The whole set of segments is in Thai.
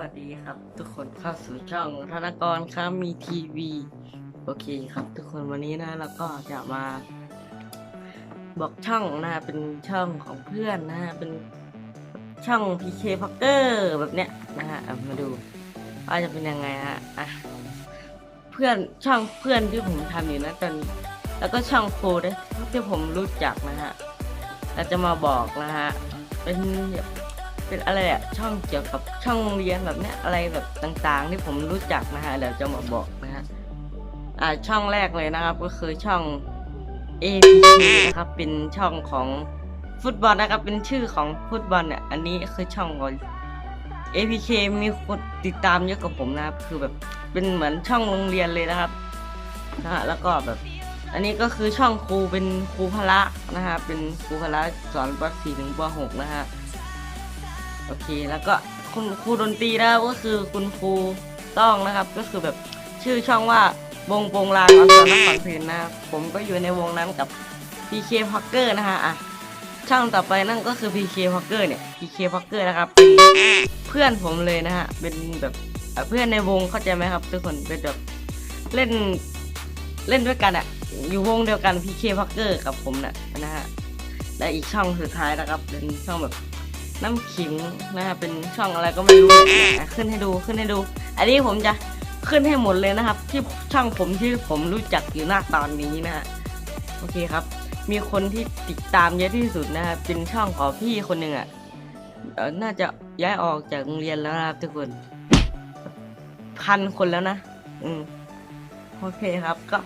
วัสดีครับ ทุกคนเข้าสู่ช่องธนกรครับมีทีวี โอเคครับ ทุกคนวันนี้นะเราก็จะมา บอกช่องนะเป็นช่องของเพื่อนนะเป็นช่อง PK p o c k e r แบบเนี้ยนะฮะมาดูว่าจะเป็นยังไงฮะอะเพื่อนช่องเพื่อนที่ผมทำอยู่นะตอนนี้แล้วก็ช่องโฟด้วยที่ผมรู้จักนะฮะเราจะมาบอกนะฮะเป็นแบบ เป็นอะไรอะช่องเกี่ยวกับช่องเรียนแบบเนี้ยอะไรแบบต่างๆ ที่ผมรู้จักนะฮะเดี๋ยวจะมาบอกนะฮะอ่าช่องแรกเลยนะครับ ก็คือช่อง APK นะครับเป็นช่องของฟุตบอลนะครับเป็นชื่อของฟุตบอลเนี่ยอันนี้คือช่องของ APK มีคนติดตามเยอะกว่าผมนะครับคือแบบเป็นเหมือนช่องโรงเรียนเลยนะครับนะฮะแล้วก็แบบ อันนี้ก็คือช่องครูเป็นครูพละนะฮะเป็นครูพละสอนป .4 ถึงป .6 นะฮะ โอเคแล้วก็คุณครูดนตรีนะครับก็คือคุณครูต้องนะครับ ก็คือแบบชื่อช่องว่าวงโปงลางอสนครเพลนะครับผมก็อยู่ในวงนั้นกับ PK p o c k e r นะฮะอะช่องต่อไปนั่นก็คือ PK p o c k e r เนี่ย PK p o c k e r นะครับเป็นเพื่อนผมเลยนะฮะเป็นแบบเอ่อเพื่อนในวงเข้าใจไหมครับ ทุกคนเป็นแบบเล่นเล่นด้วยกันอะอยู่วงเดียวกัน PK p o c k e r กับผมนะนะฮะและอีกช่องสุดท้ายนะครับ เป็นช่องแบบ น้ำขิงนะฮะเป็นช่องอะไรก็ไม่รู้ขึ้นให้ดูขึ้นให้ดู อันนี้ผมจะขึ้นให้หมดเลยนะครับ ที่ช่องผมที่ผมรู้จักอยู่หน้าตอนนี้นะฮะโอเคครับ มีคนที่ติดตามเยอะที่สุดนะครับเป็นช่องของพี่คนหนึ่งอะเอ่อน่าจะย้ายออกจากโรงเรียนแล้วนะครับทุกคนพันคนแล้วนะ อืมโอเคครับก็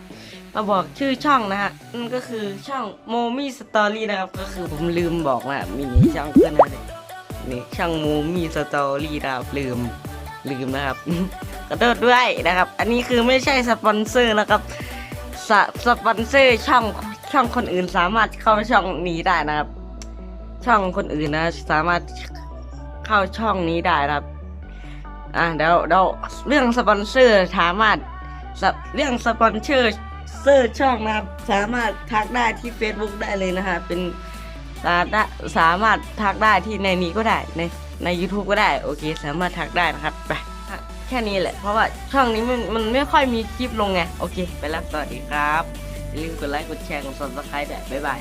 มาบอกชื่อช่องนะฮะนั่นก็คือช่องโมมี่สตอรี่นะครับ ก็คือผมลืมบอกนะมีช่องเพื่อนนะ นี่ช่องโมมี่สตอรี่นะครับลืมลืมนะครับขอโทษด้วยนะครับ อันนี้คือไม่ใช่สปอนเซอร์นะครับสสปอนเซอร์ช่องช่องคนอื่นสามารถเข้าช่องนี้ได้นะครับ ช่องคนอื่นนะสามารถเข้าช่องนี้ได้นะครับอะเดี๋ยวเดี๋ยวเรื่องสปอนเซอร์สามารถเรื่องสปอนเซอร์เซอร์ช่องนะครับ สามารถทักได้ที่ Facebook ได้เลยนะฮะเป็น สาระสามารถทักได้ที่ในนี้ก็ได้ในใน YouTube ก็ได้โอเค สามารถทักได้นะครับไปอะแค่นี้แหละ เพราะว่าช่องนี้มันมันไม่ค่อยมีคลิปลงไง โอเค ไปแล้วสวัสดีครับอย่าลืมกดไลค์กดแชร์กด subscribe ด้วยบ๊ายบาย